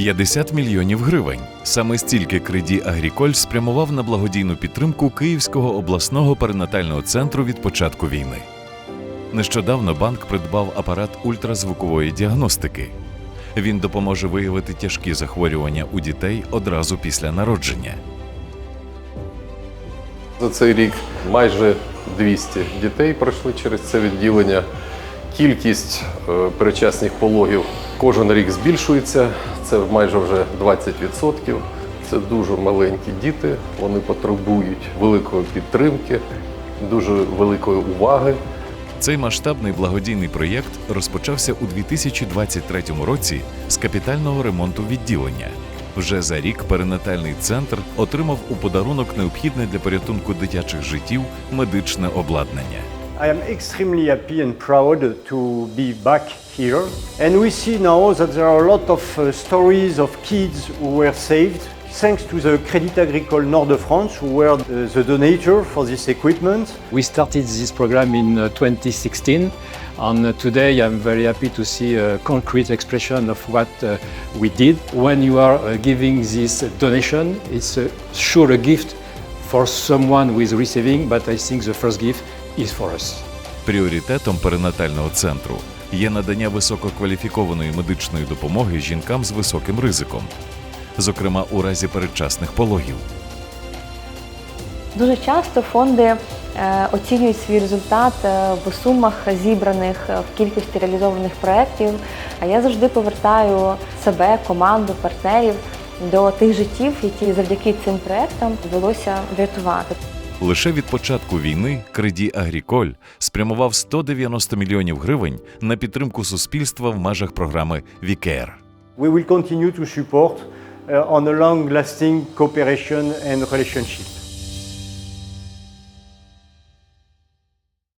50 мільйонів гривень. Саме стільки Креді Агріколь спрямував на благодійну підтримку Київського обласного перинатального центру від початку війни. Нещодавно банк придбав апарат ультразвукової діагностики. Він допоможе виявити тяжкі захворювання у дітей одразу після народження. За цей рік майже 200 дітей пройшли через це відділення. Кількість е, передчасних пологів кожен рік збільшується. Це майже вже 20%. Це дуже маленькі діти. Вони потребують великої підтримки, дуже великої уваги. Цей масштабний благодійний проєкт розпочався у 2023 році з капітального ремонту відділення. Вже за рік перинатальний центр отримав у подарунок необхідне для порятунку дитячих життів медичне обладнання. I am extremely happy and proud to be back here. And we see now that there are a lot of uh, stories of kids who were saved thanks to the Crédit Agricole Nord de France, who were the, the donator for this equipment. We started this program in uh, 2016, and uh, today I'm very happy to see a concrete expression of what uh, we did. When you are uh, giving this donation, it's uh, sure a gift for someone who is receiving, but I think the first gift is for us. Пріоритетом перинатального центру є надання висококваліфікованої медичної допомоги жінкам з високим ризиком, зокрема у разі передчасних пологів. Дуже часто фонди е, оцінюють свій результат е, в сумах зібраних е, в кількості реалізованих проєктів. А я завжди повертаю себе, команду, партнерів до тих життів, які завдяки цим проєктам вдалося врятувати. Лише від початку війни Креді Агріколь спрямував 190 мільйонів гривень на підтримку суспільства в межах програми Вікер. We will continue to support uh.